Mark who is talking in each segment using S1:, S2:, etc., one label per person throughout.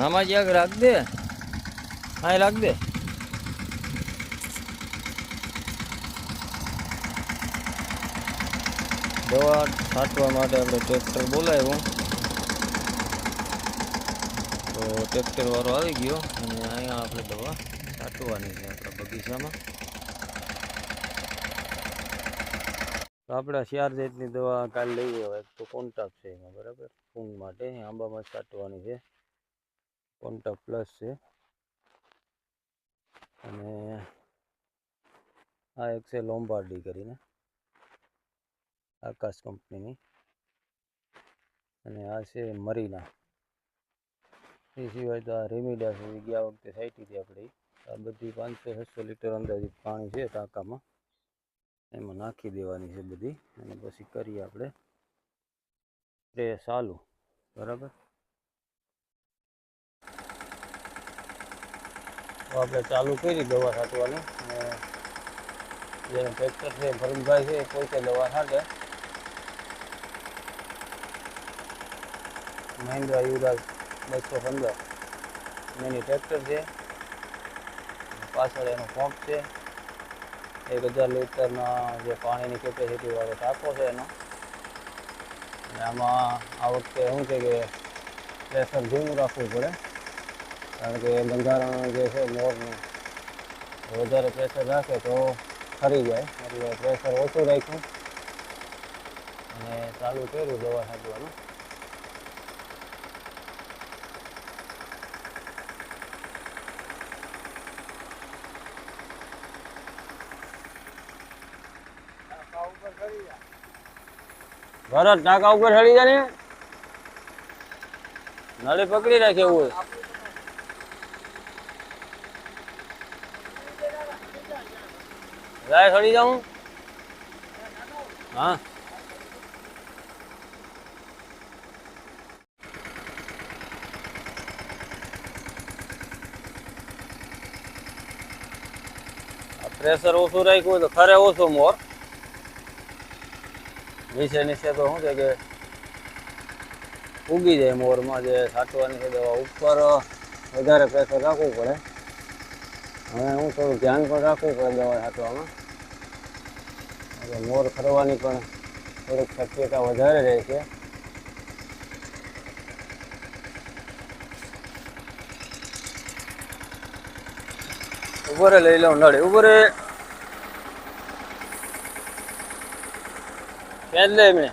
S1: આમાં જ્યાંક રાખ દે હા રાખ દે દવા છાંટવા માટે આપણે ટ્રેક્ટર બોલાવ્યું તો ટ્રેક્ટર વાળો આવી ગયો અને અહીંયા આપણે દવા છાંટવાની છે આપણા બગીચામાં તો આપણે ચાર જાતની દવા કાલ લઈએ હવે એક તો કોન્ટાપ છે એમાં બરાબર ફૂંગ માટે આંબામાં છાંટવાની છે કોન્ટાપ પ્લસ છે. અને આ એક છે લોમ્બાર્ડી કરીને, આકાશ કંપનીની. અને આ છે મરીના એ સિવાય તો આ રેમિડા છે ગયા વખતે સાઈટી હતી આપણે આ બધી પાંચસો છસો લીટર અંદાજિત પાણી છે ટાંકામાં. એમાં નાખી દેવાની છે બધી. અને પછી કરીએ આપણે. સ્પ્રે ચાલુ બરાબર? તો આપણે ચાલુ કરી દવા છાંટવાનું. જેનું ટ્રેક્ટર છે, ભરમભાઈ છે પોતે દવા છાંટે. મહિન્દ્રા યુવરાજ બસો પંદર. એની ટ્રેક્ટર છે. પાછળ એનો પંપ છે. એક હજાર લીટરના જે પાણીની કેપેસિટી વાળો ટાંકો છે એનો. અને આમાં આ વખતે શું છે કે પ્રેશર ધીમું રાખવું પડે. કારણ કે બંધારણ જે છે મોરનું વધારે પ્રેશર રાખે તો ખરી જાય એટલે પ્રેશર ઓછું રાખ્યું અને ચાલુ કર્યું દવા છાંટવાનું ભરત ટાંકા ઉપર ચડી જાય ને નળી પકડી રાખે એવું હોય જાય જાઉં? હા. પ્રેશર ઓછું રાખ્યું તો ખરે ઓછું મોર નીચે નીચે તો શું છે કે ઉગી જાય મોરમાં જે સાચવાની છે દવા ઉપર વધારે પ્રેશર રાખવું પડે. હવે હું થોડું ધ્યાન પણ રાખવું પડે દવા છાંટવામાં. એટલે મોર ફરવાની પણ થોડીક શક્યતા વધારે રહે છે. ઉભરે લઈ લઉં નડે ઉભરે ક્યાં જ લે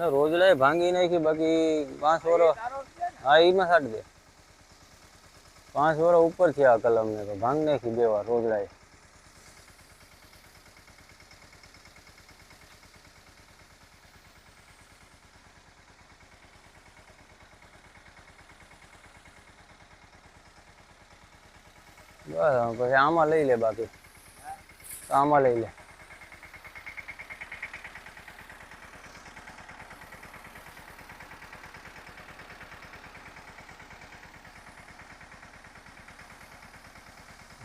S1: અને રોજલાય ભાંગી નાખી બાકી પાંચ વરો હા એમાં સાટ દે પાંચ વરો ઉપર થયા કલમને તો ભાંગ નાખી બે વાર રોજલાય બસ પછી આમાં લઈ લે બાકી આમાં લઈ લે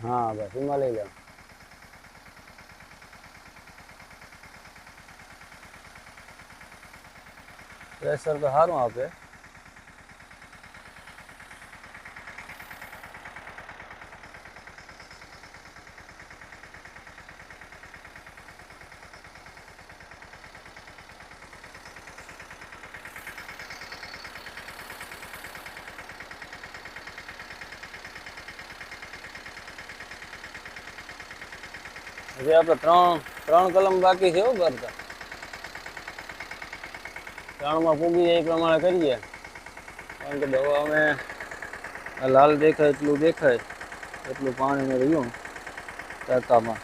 S1: हाँ बस हिमालय जाओ। सर तो हारूँ आप હજી આપણે ત્રણ ત્રણ કલમ બાકી છે એવું કરતા ત્રણમાં પૂગી જાય એ પ્રમાણે કરીએ. કારણ કે દવા અમે લાલ દેખાય એટલું દેખાય, એટલું પાણીને રહ્યું ટાંકામાં.